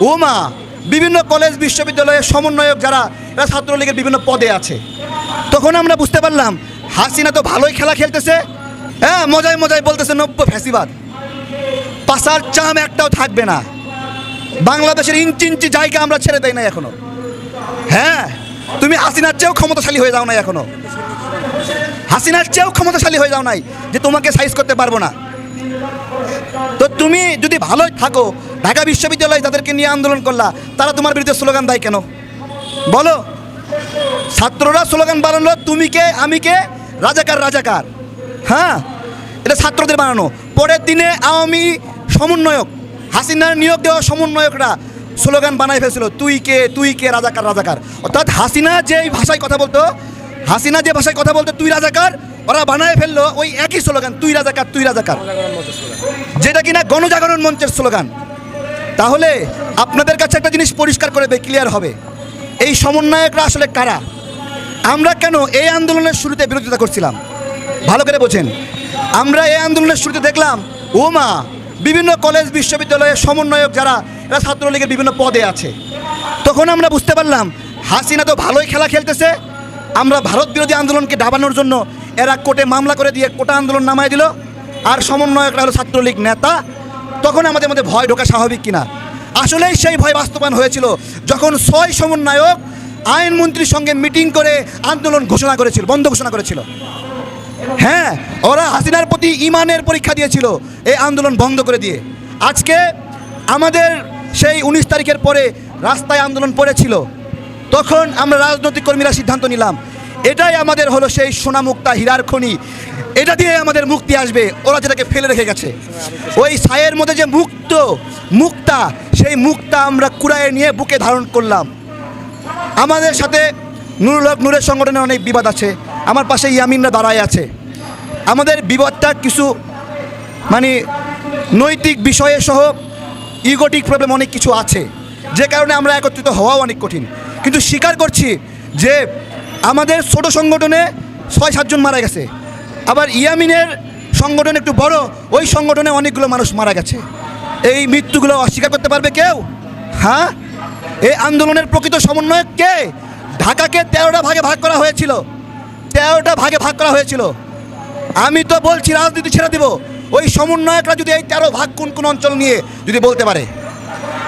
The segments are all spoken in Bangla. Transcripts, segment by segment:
ও মা বিভিন্ন কলেজ বিশ্ববিদ্যালয়ের সমন্বয়ক যারা, এরা ছাত্রলীগের বিভিন্ন পদে আছে। তখন আমরা বুঝতে পারলাম, হাসিনা তো ভালোই খেলা খেলতেছে। হ্যাঁ মজায় মজায় বলতেছে নব্য ফ্যাসিবাদ। পাশার চাম একটাও থাকবে না। বাংলাদেশের ইঞ্চি ইঞ্চি জায়গা আমরা ছেড়ে দেয় না এখনও। হ্যাঁ তুমি হাসিনার চেয়েও ক্ষমতাশালী হয়ে যাও না এখনও। হাসিনার চেয়েও ক্ষমতাশালী হয়ে যাও নাই যে তোমাকে সাইজ করতে পারব না। তো তুমি যদি ভালোই থাকো ঢাকা বিশ্ববিদ্যালয়ে যাদেরকে নিয়ে আন্দোলন করলা, তারা তোমার বিরুদ্ধে স্লোগান দেয় কেন? বলো। ছাত্ররা স্লোগান বানালো, তুমি কে, আমি কে? রাজাকার রাজাকার। হ্যাঁ এটা ছাত্রদের বানানো। পরের দিনে আওয়ামী সমন্বয়ক, হাসিনার নিয়োগ দেওয়া সমন্বয়করা স্লোগান বানাই ফেলছিল, তুই কে তুই কে, রাজাকার রাজাকার। অর্থাৎ হাসিনা যে ভাষায় কথা বলতো, হাসিনা যে ভাষায় কথা বলতো, তুই রাজাকার, ওরা বানায় ফেলল ওই একই স্লোগান, তুই রাজাকার তুই রাজাকার। যেটা কিনা গণজাগরণ মঞ্চের স্লোগান। তাহলে আপনাদের কাছে একটা জিনিস পরিষ্কার করে দেয় ক্লিয়ার হবে। এই সমন্বয়করা আসলে কারা? আমরা কেন এই আন্দোলনের শুরুতে বিরোধিতা করছিলাম? ভালো করে বোঝেন। আমরা এই আন্দোলনের শুরুতে দেখলাম ও মা বিভিন্ন কলেজ, বিশ্ববিদ্যালয়ের সমন্বয়ক যারা, এরা ছাত্রলীগের বিভিন্ন পদে আছে। তখন আমরা বুঝতে পারলাম, হাসিনা তো ভালোই খেলা খেলতেছে। আমরা ভারত বিরোধী আন্দোলনকে ডাবানোর জন্য এরা কোর্টে মামলা করে দিয়ে কোটা আন্দোলন নামায় দিল। আর সমন্বয়করা হলো ছাত্রলীগ নেতা তখন আমাদের মধ্যে ভয় ঢোকা স্বাভাবিক কিনা? আসলেই সেই ভয় বাস্তবায়ন হয়েছিল যখন ছয় সমন্বয়ক আইনমন্ত্রীর সঙ্গে মিটিং করে আন্দোলন ঘোষণা করেছিল, বন্ধ ঘোষণা করেছিল। হ্যাঁ ওরা হাসিনার প্রতি ইমানের পরীক্ষা দিয়েছিল এই আন্দোলন বন্ধ করে দিয়ে। আজকে আমাদের সেই উনিশ তারিখের পরে রাস্তায় আন্দোলন পড়েছিল, তখন আমরা রাজনৈতিক কর্মীরা সিদ্ধান্ত নিলাম এটাই আমাদের হলো সেই সোনামুক্তা হীরার খনি। এটা দিয়ে আমাদের মুক্তি আসবে। ওরা যেটাকে ফেলে রেখে গেছে। ওই ছায়ের মধ্যে যে মুক্ত, মুক্তা, সেই মুক্তা আমরা কুড়ায় নিয়ে বুকে ধারণ করলাম। আমাদের সাথে নুরুল হক নূরের সংগঠনের অনেক বিবাদ আছে। আমার পাশে ইয়ামিনরা দাঁড়ায় আছে। আমাদের বিবাদটা কিছু মানে নৈতিক বিষয়ে সহ ইগোটিক প্রবলেম অনেক কিছু আছে। যে কারণে আমরা একত্রিত হওয়াও অনেক কঠিন। কিন্তু স্বীকার করছি যে আমাদের ছোট সংগঠনে ছয় সাতজন মারা গেছে। আবার ইয়ামিনের সংগঠন একটু বড়, ওই সংগঠনে অনেকগুলো মানুষ মারা গেছে। এই মৃত্যুগুলো অস্বীকার করতে পারবে কেউ? হ্যাঁ? এই আন্দোলনের প্রকৃত সমন্বয়ক কে? ঢাকাকে তেরোটা ভাগে ভাগ করা হয়েছিল। তেরোটা ভাগে ভাগ করা হয়েছিল। আমি তো বলছি, রাজনীতি ছেড়ে দিব। ওই সমন্বয়করা যদি এই তেরো ভাগ কোন কোন অঞ্চল নিয়ে যদি বলতে পারে,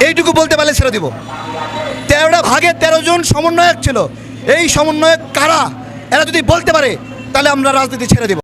এইটুকু বলতে পারলে ছেড়ে দিব। তেরোটা ভাগে তেরো জন সমন্বয়ক ছিল। এই সমন্বয়ে কারা? এরা যদি বলতে পারে তাহলে আমরা রাজনীতি ছেড়ে দেব।